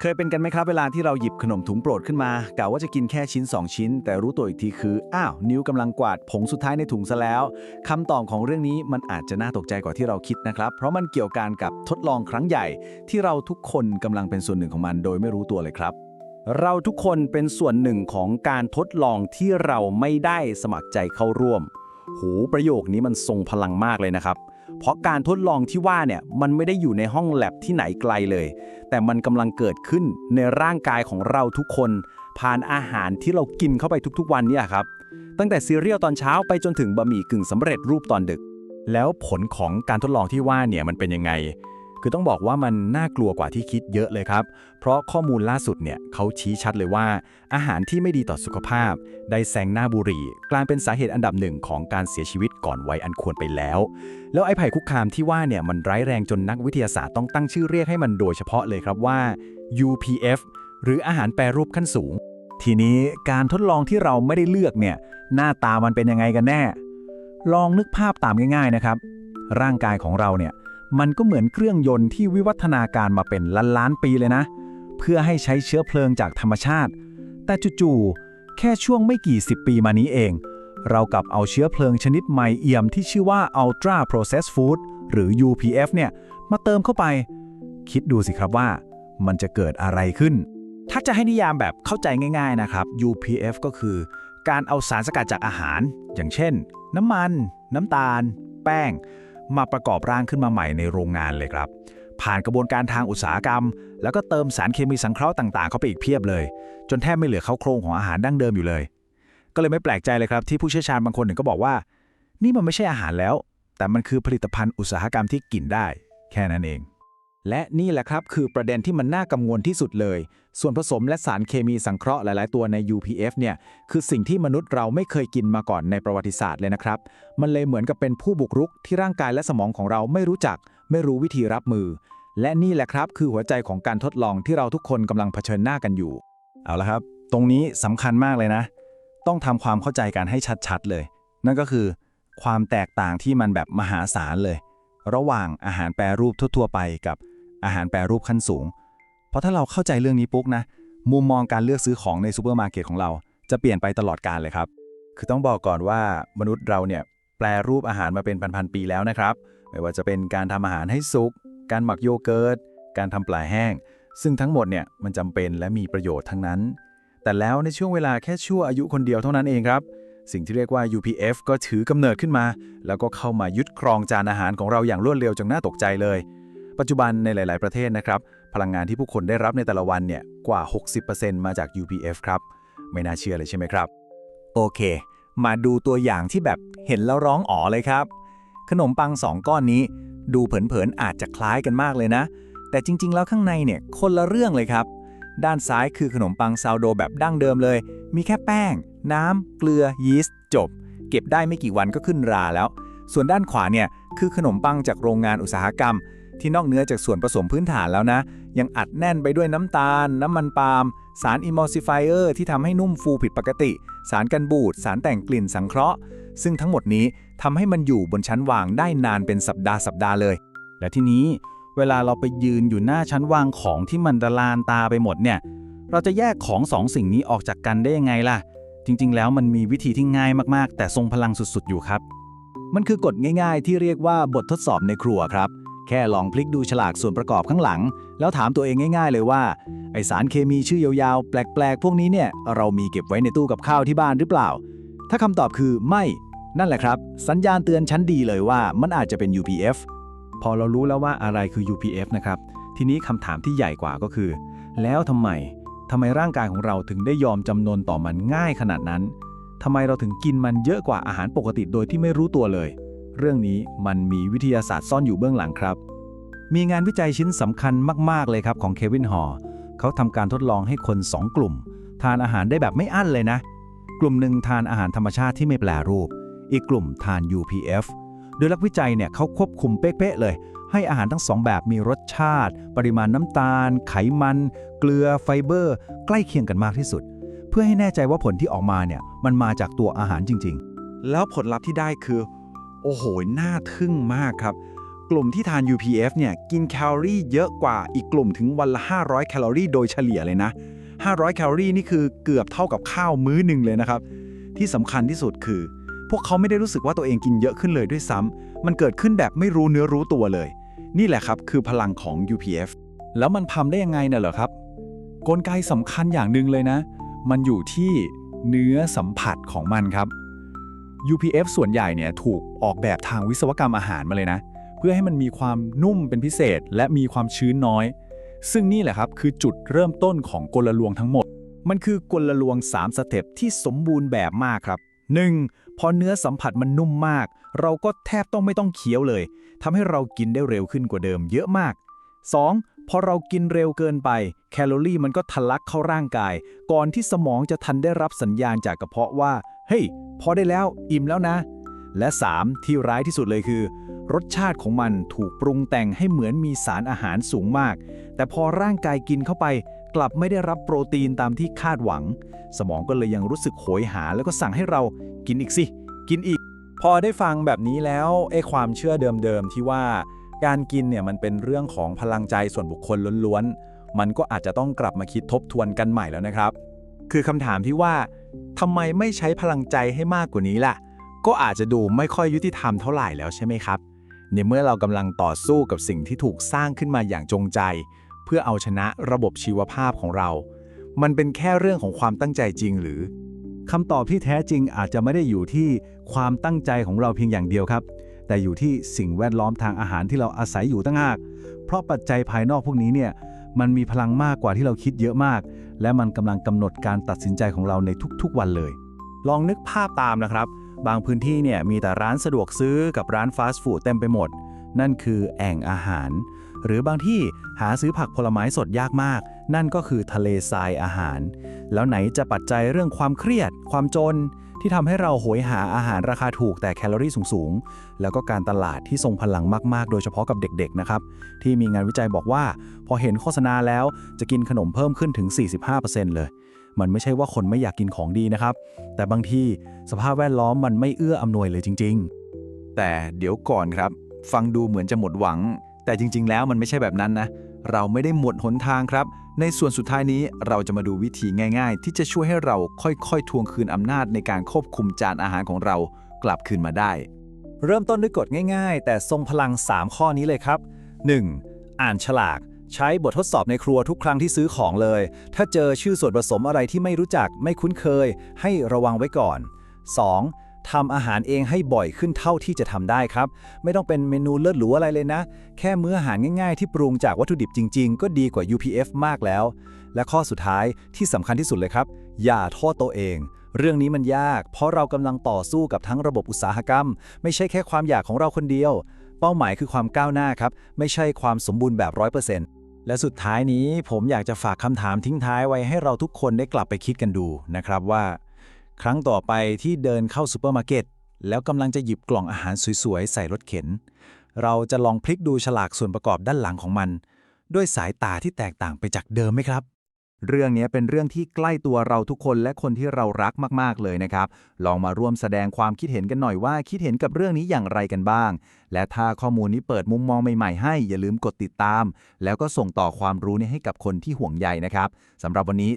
เคยเป็นกันไหมครับเวลาที่เราหยิบขนมถุงโปรดขึ้นมากะว่าจะกินแค่ชิ้น 2 ชิ้น แต่รู้ตัวอีกทีคือ อ้าว นิ้วกำลังกวาดผงสุดท้ายในถุงซะแล้วคำตอบของเรื่องนี้มันอาจจะน่าตกใจกว่าที่เราคิดนะครับ เพราะมันเกี่ยวกันกับทดลองครั้งใหญ่ ที่เราทุกคนกำลังเป็นส่วนหนึ่งของมันโดยไม่รู้ตัวเลยครับ เราทุกคนเป็นส่วนหนึ่งของการทดลองที่เราไม่ได้สมัครใจเข้าร่วม หูประโยคนี้มันทรงพลังมากเลยนะครับ เพราะการทดลองที่ว่าเนี่ยมันไม่ได้อยู่ในห้องแลบที่ไหนไกลเลย แต่มันกำลังเกิดขึ้นในร่างกายของเราทุกคน ผ่านอาหารที่เรากินเข้าไปทุกๆ วันเนี่ยครับ ตั้งแต่ซีเรียลตอนเช้าไปจนถึงบะหมี่กึ่งสำเร็จรูปตอนดึก แล้วผลของการทดลองที่ว่าเนี่ยมันเป็นยังไง คือต้องบอกว่ามันน่ากลัวกว่าที่คิดเยอะเลยครับ เพราะข้อมูลล่าสุดเนี่ยเขาชี้ชัดเลยว่า อาหารที่ไม่ดีต่อสุขภาพ ได้แซงหน้าบุหรี่ กลายเป็นสาเหตุอันดับหนึ่งของการเสียชีวิตก่อนวัยอันควรไปแล้ว แล้วไอ้ภัยคุกคามที่ว่าเนี่ยมันร้ายแรงจนนักวิทยาศาสตร์ต้องตั้งชื่อเรียกให้มันโดยเฉพาะเลยครับว่า UPF หรืออาหารแปรรูปขั้นสูง ทีนี้การทดลองที่เราไม่ได้เลือกเนี่ยหน้าตามันเป็นยังไงกันแน่ ลองนึกภาพตามง่าย ๆนะครับ ร่างกายของเราเนี่ย มันก็เหมือนเครื่องยนต์ที่วิวัฒนาการมาเป็นล้านล้านปีเลยนะ เพื่อให้ใช้เชื้อเพลิงจากธรรมชาติ แต่จู่ๆแค่ช่วงไม่กี่สิบปีมานี้เอง เรากลับเอาเชื้อเพลิงชนิดใหม่เอี่ยมที่ชื่อว่า Ultra Processed Food หรือ UPF เนี่ย มาเติมเข้าไป คิดดูสิครับว่ามันจะเกิดอะไรขึ้น ถ้าจะให้นิยามแบบเข้าใจง่าย ๆนะครับ UPF ก็คือ การเอาสารสกัดจากอาหาร อย่างเช่น น้ำมัน น้ำตาล แป้ง มาประกอบร่างขึ้นมาใหม่ในโรงงานเลยครับ ผ่านกระบวนการทางอุตสาหกรรม แล้วก็เติมสารเคมีสังเคราะห์ต่างๆ เข้าไปอีกเพียบเลย จนแทบไม่เหลือเข้าโครงของอาหารดั้งเดิมอยู่เลย ก็เลยไม่แปลกใจเลยครับที่ผู้เชี่ยวชาญบางคนหนึ่งก็บอกว่า นี่มันไม่ใช่อาหารแล้ว แต่มันคือผลิตภัณฑ์อุตสาหกรรมที่กินได้ แค่นั้นเอง และนี่แหละครับคือประเด็นที่มันน่ากังวลที่สุดเลย ส่วนผสมและสารเคมีสังเคราะห์หลาย ๆ ตัวใน UPF เนี่ยคือสิ่งที่มนุษย์เราไม่เคยกินมาก่อนในประวัติศาสตร์เลยนะครับ มันเลยเหมือนกับเป็นผู้บุกรุกที่ร่างกายและสมองของเราไม่รู้จัก ไม่รู้วิธีรับมือ และนี่แหละครับคือหัวใจของการทดลองที่เราทุกคนกำลังเผชิญหน้ากันอยู่ เอาละครับ ตรงนี้สำคัญมากเลยนะ ต้องทำความเข้าใจกันให้ชัด ๆ เลย นั่นก็คือ ความแตกต่างที่มันแบบมหาศาลเลย ระหว่างอาหารแปรรูปทั่ว ๆ ไปกับ อาหารแปรรูปขั้นสูง เพราะถ้าเราเข้าใจเรื่องนี้ปุ๊กนะ มุมมองการเลือกซื้อของในซูเปอร์มาร์เก็ตของเรา จะเปลี่ยนไปตลอดกาลเลยครับ คือต้องบอกก่อนว่ามนุษย์เราเนี่ยแปรรูปอาหารมาเป็นพันๆปีแล้วนะครับ ไม่ว่าจะเป็นการทำอาหารให้สุก การหมักโยเกิร์ต การทำปลาแห้ง ซึ่งทั้งหมดเนี่ยมันจำเป็นและมีประโยชน์ทั้งนั้น แต่แล้วในช่วงเวลาแค่ชั่วอายุคนเดียวเท่านั้นเองครับ สิ่งที่เรียกว่า UPF ก็ถือกำเนิดขึ้นมา แล้วก็เข้ามายึดครองจานอาหารของเราอย่างรวดเร็วจนน่าตกใจเลย ปัจจุบันในหลาย ๆ ประเทศนะครับ พลังงานที่ผู้คนได้รับในแต่ละวันเนี่ยกว่า 60%มาจาก UPF ครับ ไม่น่าเชื่อเลยใช่ไหมครับ โอเค มาดูตัวอย่างที่แบบเห็นแล้วร้องอ๋อเลยครับ ขนมปังสองก้อนนี้ ดูเผิน ๆ อาจจะคล้ายกันมากเลยนะ แต่จริง ๆ แล้วข้างในเนี่ยคนละเรื่องเลยครับ ด้านซ้ายคือขนมปังซาวโดแบบดั้งเดิมเลย มีแค่แป้ง น้ำเกลือยีสต์จบ เก็บได้ไม่กี่วันก็ขึ้นราแล้ว ส่วนด้านขวาเนี่ยคือขนมปังจากโรงงานอุตสาหกรรม ที่นอกเหนือจากส่วนผสมพื้นฐานแล้วนะ ยังอัดแน่นไปด้วยน้ำตาล น้ำมันปาล์ม สารอิม l ลซิฟายเออร์ที่ทำให้นุ่มฟูผิดปกติ สารกันบูด สารแต่งกลิ่นสังเคราะห์ ซึ่งทั้งหมดนี้ทำให้มันอยู่บนชั้นวางได้นานเป็นสัปดาห์สัปดาห์เลย และที่นี้เวลาเราไปยืนอยู่หน้าชั้นวางของที่มันละลานตาไปหมดเนี่ย เราจะแยกของสองสิ่งนี้ออกจากกันได้ยังไงล่ะ จริง ๆ แล้วมันมีวิธีที่ง่ายมากๆ แต่ทรงพลังสุดๆ อยู่ครับ มันคือกฎง่าย ๆ ที่เรียกว่าบททดสอบในครัวครับ แค่ลองพลิกดูฉลากส่วนประกอบข้างหลัง แล้วถามตัวเองง่าย ๆ เลยว่า ไอสารเคมีชื่อยาวๆ แปลกๆ พวกนี้เนี่ยเรามีเก็บไว้ในตู้กับข้าวที่บ้านหรือเปล่า ถ้าคำตอบคือไม่ นั่นแหละครับ สัญญาณเตือนชั้นดีเลยว่ามันอาจจะเป็น UPF พอเรารู้แล้วว่าอะไรคือ UPF นะครับ ทีนี้คำถามที่ใหญ่กว่าก็คือ แล้วทำไมทำไมร่างกายของเราถึงได้ยอมจำนนต่อมันง่ายขนาดนั้นทำไมเราถึงกินมันเยอะกว่าอาหารปกติโดยที่ไม่รู้ตัวเลย เรื่องนี้มันมีวิทยาศาสตร์ซ่อนอยู่เบื้องหลังครับ มีงานวิจัยชิ้นสำคัญมาก ๆ เลยครับของเควินฮอร์เขาทำการทดลองให้คน 2 กลุ่ม ทานอาหารได้แบบไม่อั้นเลยนะ กลุ่มหนึ่งทานอาหารธรรมชาติที่ไม่แปรรูป อีกกลุ่มทาน UPF โดยนักวิจัยเนี่ยเขาควบคุมเป๊ะๆเลย ให้อาหารทั้งสองแบบมีรสชาติ ปริมาณน้ำตาล ไขมัน เกลือไฟเบอร์ ใกล้เคียงกันมากที่สุด เพื่อให้แน่ใจว่าผลที่ออกมาเนี่ยมันมาจากตัวอาหารจริง ๆ แล้วผลลัพธ์ที่ได้คือ โอ้โห น่าทึ่งมากครับ กลุ่มที่ทาน UPF เนี่ย กินแคลอรี่เยอะกว่าอีกกลุ่มถึงวันละ 500 แคลอรี่โดยเฉลี่ยเลยนะ 500 แคลอรี่นี่คือเกือบเท่ากับข้าวมื้อหนึ่งเลยนะครับ ที่สำคัญที่สุดคือ พวกเขาไม่ได้รู้สึกว่าตัวเองกินเยอะขึ้นเลยด้วยซ้ำมันเกิดขึ้นแบบไม่รู้เนื้อรู้ตัวเลย นี่แหละครับคือพลังของ UPF แล้วมันทำได้ยังไงน่ะเหรอครับ กลไกสำคัญอย่างหนึ่งเลยนะ มันอยู่ที่เนื้อสัมผัสของมันครับ UPF ส่วนใหญ่เนี่ยถูกออกแบบทางวิศวกรรมอาหารมาเลยนะ เพื่อให้มันมีความนุ่มเป็นพิเศษ และมีความชื้นน้อย ซึ่งนี่แหละครับคือจุดเริ่มต้นของกลลวงทั้งหมด มันคือกลลวง 3 สเต็ปที่สมบูรณ์แบบมากครับ 1. พอเนื้อสัมผัสมันนุ่มมาก เราก็แทบต้องไม่ต้องเคี้ยวเลยทำให้เรากินได้เร็วขึ้นกว่าเดิมเยอะมาก 2. พอเรากินเร็วเกินไป แคลอรี่มันก็ทะลักเข้าร่างกาย ก่อนที่สมองจะทันได้รับสัญญาณจากกระเพาะว่า เฮ้ย พอได้แล้วอิ่มแล้วนะ และ 3. ที่ร้ายที่สุดเลยคือ รสชาติของมันถูกปรุงแต่งให้เหมือนมีสารอาหารสูงมาก แต่พอร่างกายกินเข้าไป กลับไม่ได้รับโปรตีนตามที่คาดหวัง สมองก็เลยยังรู้สึกโหยหา แล้วก็สั่งให้เรากินอีกสิ กินอีก พอได้ฟังแบบนี้แล้วไอ้ความเชื่อเดิมๆที่ว่า การกินเนี่ยมันเป็นเรื่องของพลังใจส่วนบุคคลล้วนๆ มันก็อาจจะต้องกลับมาคิดทบทวนกันใหม่แล้วนะครับ คือคำถามที่ว่าทำไมไม่ใช้พลังใจให้มากกว่านี้ล่ะ ก็อาจจะดูไม่ค่อยยุติธรรมเท่าไหร่แล้วใช่ไหมครับ ในเมื่อเรากำลังต่อสู้กับสิ่งที่ถูกสร้างขึ้นมาอย่างจงใจ เพื่อเอาชนะระบบชีวภาพของเรา มันเป็นแค่เรื่องของความตั้งใจจริงหรือคำตอบที่แท้จริงอาจจะไม่ได้อยู่ที่ความตั้งใจของเราเพียงอย่างเดียวครับ แต่อยู่ที่สิ่งแวดล้อมทางอาหารที่เราอาศัยอยู่ตั้งหาก เพราะปัจจัยภายนอกพวกนี้เนี่ยมันมีพลังมากกว่าที่เราคิดเยอะมาก และมันกำลังกำหนดการตัดสินใจของเราในทุกๆวันเลย ลองนึกภาพตามนะครับ บางพื้นที่เนี่ยมีแต่ร้านสะดวกซื้อกับร้านฟาสต์ฟู้ดเต็มไปหมด นั่นคือแอ่งอาหาร หรือบางที่หาซื้อผักผลไม้สดยากมาก นั่นก็คือทะเลทรายอาหาร แล้วไหนจะปัจจัยเรื่องความเครียด ความจน ที่ทำให้เราโหยหาอาหารราคาถูกแต่แคลอรี่สูงๆ แล้วก็การตลาดที่ทรงพลังมากๆ โดยเฉพาะกับเด็กๆ นะครับ ที่มีงานวิจัยบอกว่า พอเห็นโฆษณาแล้วจะกินขนมเพิ่มขึ้นถึง 45%เลย มันไม่ใช่ว่าคนไม่อยากกินของดีนะครับ แต่บางทีสภาพแวดล้อมมันไม่เอื้ออำนวยเลยจริง ๆ แต่เดี๋ยวก่อนครับ ฟังดูเหมือนจะหมดหวัง แต่จริง ๆ แล้วมันไม่ใช่แบบนั้นนะเราไม่ได้หมดหนทางครับ ในส่วนสุดท้ายนี้เราจะมาดูวิธีง่าย ๆ ที่จะช่วยให้เราค่อยๆ ทวงคืนอำนาจในการควบคุมจานอาหารของเรากลับคืนมาได้ เริ่มต้นด้วยกฎง่าย ๆ แต่ทรงพลัง 3 ข้อนี้เลยครับ 1. อ่านฉลาก ใช้บททดสอบในครัวทุกครั้งที่ซื้อของเลย ถ้าเจอชื่อส่วนผสมอะไรที่ไม่รู้จักไม่คุ้นเคย ให้ระวังไว้ก่อน 2. ทำอาหารเองให้บ่อยขึ้นเท่าที่จะทำได้ครับ ไม่ต้องเป็นเมนูเลิศหรูอะไรเลยนะ แค่มื้ออาหารง่ายๆ ที่ปรุงจากวัตถุดิบจริง ๆ ก็ดีกว่า UPF มากแล้ว และข้อสุดท้ายที่สำคัญที่สุดเลยครับ อย่าโทษตัวเอง เรื่องนี้มันยาก เพราะเรากำลังต่อสู้กับทั้งระบบอุตสาหกรรม ไม่ใช่แค่ความอยากของเราคนเดียว เป้าหมายคือความก้าวหน้าครับ ไม่ใช่ความสมบูรณ์แบบ100%และสุดท้ายนี้ผมอยากจะฝากคำถามทิ้งท้ายไว้ให้เราทุกคนได้กลับไปคิดกันดูนะครับว่า ครั้งต่อไปที่เดินเข้าซูเปอร์มาร์เก็ตแล้วกำลังจะหยิบกล่องอาหารสวยๆ ใส่รถเข็น เราจะลองพลิกดูฉลากส่วนประกอบด้านหลังของมัน ด้วยสายตาที่แตกต่างไปจากเดิมไหมครับ เรื่องนี้เป็นเรื่องที่ใกล้ตัวเราทุกคนและคนที่เรารักมากๆเลยนะครับ ลองมาร่วมแสดงความคิดเห็นกันหน่อยว่าคิดเห็นกับเรื่องนี้อย่างไรกันบ้าง และถ้าข้อมูลนี้เปิดมุมมองใหม่ๆให้ อย่าลืมกดติดตาม แล้วก็ส่งต่อความรู้นี้ให้กับคนที่ห่วงใยนะครับสำหรับวันนี้